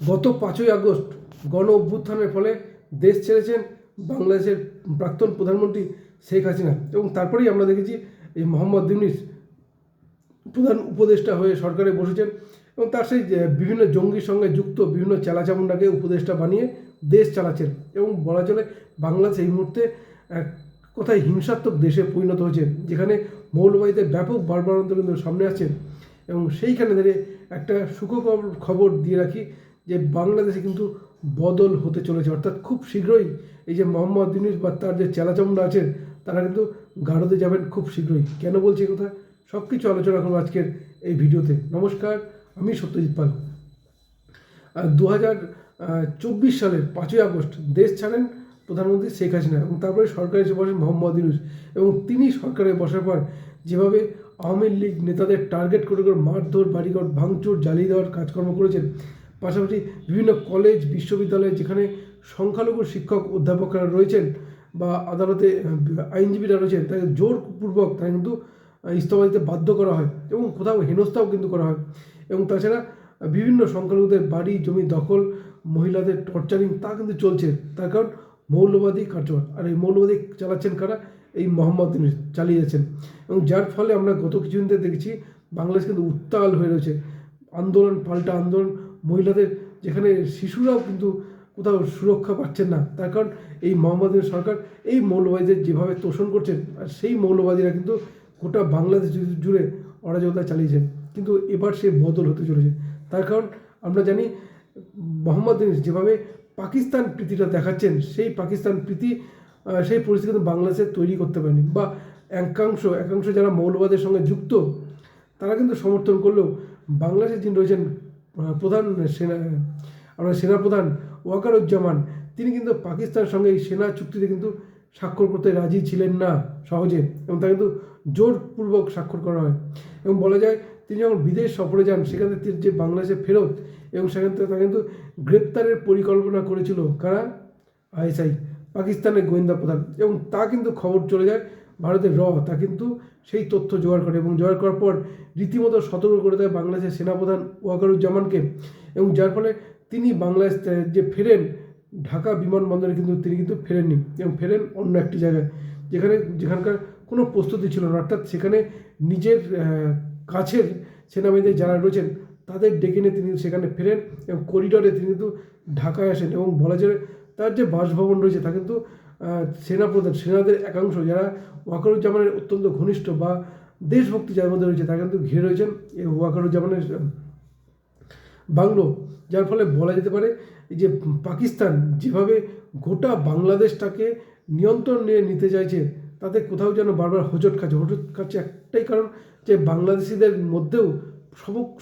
গত পাঁচই আগস্ট গণ অভ্যুত্থানের ফলে দেশ ছেড়েছেন বাংলাদেশের প্রাক্তন প্রধানমন্ত্রী শেখ হাসিনা এবং তারপরেই আমরা দেখেছি এই মোহাম্মদ ইউনিস প্রধান উপদেষ্টা হয়ে সরকারে বসেছেন এবং তার সেই বিভিন্ন জঙ্গির সঙ্গে যুক্ত বিভিন্ন চালাচামুন্ডাকে উপদেষ্টা বানিয়ে দেশ চালাচ্ছেন এবং বলা চলে বাংলাদেশ এই মুহূর্তে কোথায় হিংসাত্মক দেশে পরিণত হয়েছে, যেখানে মৌলবাদীদের ব্যাপক বারবারন্ত কিন্তু সামনে আসছে এবং সেইখানে দাঁড়িয়ে একটা সুখবর খবর দিয়ে রাখি যে বাংলাদেশে কিন্তু বদল হতে চলেছে। অর্থাৎ খুব শীঘ্রই এই যে মোহাম্মদ ইউনুস বা তার যে চেলাচামুন্ডা আছেন, তারা কিন্তু গাড়োতে যাবেন খুব শীঘ্রই। কেন বলছি কথা? সব কিছু আলোচনা করব আজকের এই ভিডিওতে। নমস্কার, আমি সত্যজিৎ পাল। দু হাজার চব্বিশ সালের পাঁচই আগস্ট দেশ ছাড়েন প্রধানমন্ত্রী শেখ হাসিনা এবং তারপরে সরকারে এসে বসেন মোহাম্মদ ইউনুস এবং তিনি সরকারে বসার পর যেভাবে আওয়ামী লীগ নেতাদের টার্গেট করে করে মারধর, বাড়িঘর ভাঙচুর, জ্বালিয়ে দেওয়ার কাজকর্ম করেছেন পাশাপাশি বিভিন্ন কলেজ বিশ্ববিদ্যালয় যেখানে সংখ্যালঘু শিক্ষক অধ্যাপকরা রয়েছেন বা আদালতে আইনজীবীরা রয়েছেন, তাদের জোরপূর্বক তারা কিন্তু ইস্তফা দিতে বাধ্য করা হয় এবং কোথাও হেনস্থাও কিন্তু করা হয়। এবং তাছাড়া বিভিন্ন সংখ্যালঘুদের বাড়ি, জমি দখল, মহিলাদের টর্চারিং তা কিন্তু চলছে। তার কারণ, মৌলবাদী কার্যকর। আর এই মৌলবাদী চালাচ্ছেন কারা? এই মোহাম্মদ চালিয়ে যাচ্ছেন। এবং যার ফলে আমরা গত কিছুদিন দেখেছি, বাংলাদেশ কিন্তু উত্তাল হয়ে রয়েছে। আন্দোলন, পাল্টা আন্দোলন মহিলাদের যেখানে শিশুরাও কিন্তু কোথাও সুরক্ষা পাচ্ছেন না। তার কারণ এই ইউনূস সরকার এই মৌলবাদীদের যেভাবে তোষণ করছেন, আর সেই মৌলবাদীরা কিন্তু গোটা বাংলাদেশ জুড়ে অরাজকতা চালিয়েছেন। কিন্তু এবার সে বদল হতে চলেছে। তার কারণ আমরা জানি, মোহাম্মদ ইউনূস যেভাবে পাকিস্তান প্রীতিটা দেখাচ্ছেন, সেই পাকিস্তান প্রীতি সেই পরিস্থিতি কিন্তু বাংলাদেশে তৈরি করতে পারেনি। বা একাংশ একাংশ যারা মৌলবাদের সঙ্গে যুক্ত, তারা কিন্তু সমর্থন করলেও বাংলাদেশের যিনি রয়েছেন প্রধান সেনা, আমরা সেনাপ্রধান ওয়াকারুজ্জামান, তিনি কিন্তু পাকিস্তানের সঙ্গে এই সেনা চুক্তিতে কিন্তু স্বাক্ষর করতে রাজি ছিলেন না সহজে এবং তা কিন্তু জোরপূর্বক স্বাক্ষর করা হয়। এবং বলা যায়, তিনি যখন বিদেশ সফরে যান, সেখানে তিনি যে বাংলাদেশে ফেরত এবং সেখান থেকে তারা কিন্তু গ্রেপ্তারের পরিকল্পনা করেছিল কারা? আইএসআই, পাকিস্তানের গোয়েন্দা প্রধান। এবং তা কিন্তু খবর চলে যায় ভারতের র, তা কিন্তু সেই তথ্য জোগাড় করে এবং জোগাড় করার পর রীতিমতো সতর্ক করে দেয় বাংলাদেশের সেনাপ্রধান ওয়াকারুজ্জামানকে এবং যার ফলে তিনি বাংলাদেশ যে ফেরেন, ঢাকা বিমানবন্দরে কিন্তু তিনি কিন্তু ফেরেননি এবং ফেরেন অন্য একটি জায়গায়। যেখানে, যেখানকার কোনো প্রস্তুতি ছিল না, অর্থাৎ সেখানে নিজের কাছের সেনাবাহিনীতে যারা রয়েছেন, তাদের ডেকে নিয়ে তিনি সেখানে ফেরেন এবং করিডরে তিনি কিন্তু ঢাকায় আসেন এবং বলা যায় তার যে বাসভবন রয়েছে তা কিন্তু সেনাপ্রধান, সেনাদের একাংশ যারা ওয়াকারুজ্জামানের অত্যন্ত ঘনিষ্ঠ বা দেশভক্তি যার মধ্যে রয়েছে তা কিন্তু ঘিরে রয়েছেন এই ওয়াকারুজ্জামানের বাংলো। যার ফলে বলা যেতে পারে যে পাকিস্তান যেভাবে গোটা বাংলাদেশটাকে নিয়ন্ত্রণ নিয়ে নিতে চাইছে, তাতে কোথাও যেন বারবার হোঁচট খাচ্ছে। হোঁচট খাচ্ছে একটাই কারণ যে বাংলাদেশিদের মধ্যেও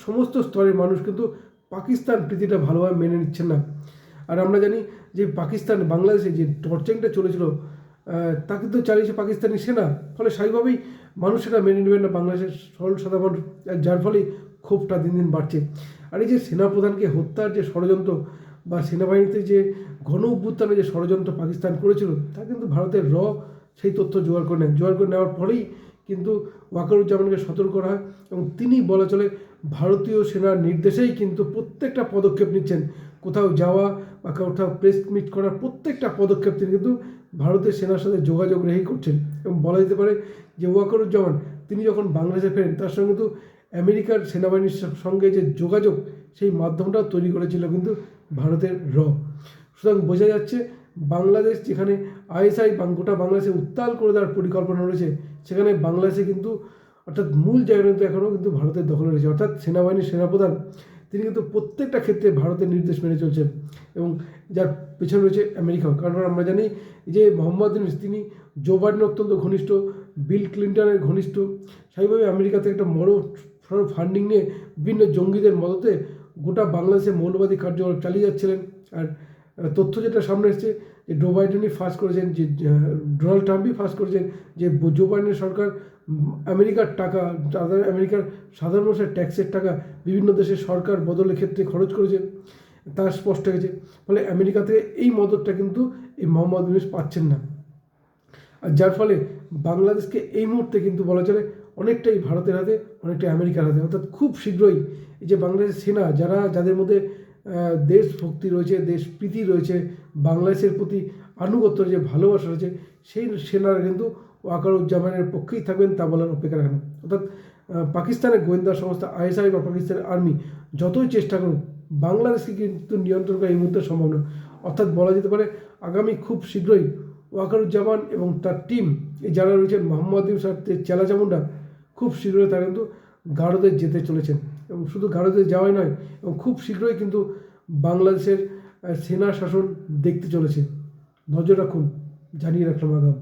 সমস্ত স্তরের মানুষ কিন্তু পাকিস্তান প্রীতিটা ভালোভাবে মেনে নিচ্ছেন না। আর আমরা জানি যে পাকিস্তান, বাংলাদেশে যে টর্চারিংটা চলেছিল তা কিন্তু চালিয়েছে পাকিস্তানি সেনা। ফলে স্বাভাবিকভাবেই মানুষ সেটা মেনে নেবেন না বাংলাদেশের সরল সাধারণ যার ফলে ক্ষোভটা দিন দিন বাড়ছে। আর এই যে সেনাপ্রধানকে হত্যার যে ষড়যন্ত্র বা সেনাবাহিনীতে যে ঘন অভ্যুত্থানে যে ষড়যন্ত্র পাকিস্তান করেছিল, তা কিন্তু ভারতের র সেই তথ্য জোগাড় করে নেন জোগাড় করে নেওয়ার পরেই কিন্তু ওয়াকারুজ্জামানকে সতর্ক করা হয় এবং তিনি বলা চলে ভারতীয় সেনার নির্দেশেই কিন্তু প্রত্যেকটা পদক্ষেপ নিচ্ছেন কোথাও যাওয়া বা কোথাও প্রেস মিট করার প্রত্যেকটা পদক্ষেপ তিনি কিন্তু ভারতের সেনার সাথে যোগাযোগ রেখেই করছেন। এবং বলা যেতে পারে যে ওয়াকারুজ্জামান, তিনি যখন বাংলাদেশে ফেরেন, তার সঙ্গে কিন্তু আমেরিকার সেনাবাহিনীর সঙ্গে যে যোগাযোগ, সেই মাধ্যমটাও তৈরি করেছিল কিন্তু ভারতের র। সুতরাং বোঝা যাচ্ছে বাংলাদেশ যেখানে আইএসআই গোটা বাংলাদেশে উত্তাল করে দেওয়ার পরিকল্পনা রয়েছে, সেখানে বাংলাদেশে কিন্তু অর্থাৎ মূল জায়গাটা কিন্তু এখনও কিন্তু ভারতের দখলে রয়েছে। অর্থাৎ সেনাবাহিনীর সেনাপ্রধান তিনি কিন্তু প্রত্যেকটা ক্ষেত্রে ভারতের নির্দেশ মেনে চলছেন এবং যার পেছনে রয়েছে আমেরিকাও। কারণ আমরা জানি যে মোহাম্মদ ইউনূস, তিনি জো বাইডেনের অত্যন্ত ঘনিষ্ঠ, বিল ক্লিন্টনের ঘনিষ্ঠ। সেইভাবে আমেরিকা থেকে একটা বড় ফান্ডিং নিয়ে বিভিন্ন জঙ্গিদের মদতে গোটা বাংলাদেশে মৌলবাদী কার্যকলাপ চালিয়ে যাচ্ছিলেন। আর তথ্য যেটা সামনে এসছে, যে জো বাইডেনই ফাঁস করেছেন, যে ডোনাল্ড ট্রাম্পই ফাঁস করেছেন, যে জো বাইডেনের সরকার আমেরিকার টাকা, তাদের আমেরিকার সাধারণ মানুষের ট্যাক্সের টাকা বিভিন্ন দেশের সরকার বদলের ক্ষেত্রে খরচ করেছে, তা স্পষ্ট হয়েছে। ফলে আমেরিকা থেকে এই মদতটা কিন্তু এই মোহাম্মদ ইউনুস পাচ্ছেন না। আর যার ফলে বাংলাদেশকে এই মুহূর্তে কিন্তু বলা চলে অনেকটাই ভারতের হাতে, অনেকটাই আমেরিকার হাতে। অর্থাৎ খুব শীঘ্রই যে বাংলাদেশের সেনা, যারা, যাদের মধ্যে দেশভক্তি রয়েছে দেশপ্রীতি রয়েছে, বাংলাদেশের প্রতি আনুগত্য যে ভালোবাসা রয়েছে, সেই সেনারা কিন্তু ওয়াকারুজ্জামানের পক্ষেই থাকবেন, তা বলার অপেক্ষা রাখেন। অর্থাৎ পাকিস্তানের গোয়েন্দা সংস্থা আইএসআই বা পাকিস্তানের আর্মি যতই চেষ্টা করুক, বাংলাদেশকে কিন্তু নিয়ন্ত্রণ করা এই মুহূর্তে সম্ভব নয়। অর্থাৎ বলা যেতে পারে, আগামী খুব শীঘ্রই ওয়াকারুজ্জামান এবং তার টিম যারা রয়েছেন, মোহাম্মদ ইউসুফ সাহেব চেলা চামুন্ডা খুব শীঘ্রই তারা কিন্তু গারদে যেতে চলেছেন। এবং শুধু ভারতে যাওয়াই নয়, এবং খুব শীঘ্রই কিন্তু বাংলাদেশের সেনা শাসন দেখতে চলেছে। নজর রাখুন, জানিয়ে রাখলাম আগাম।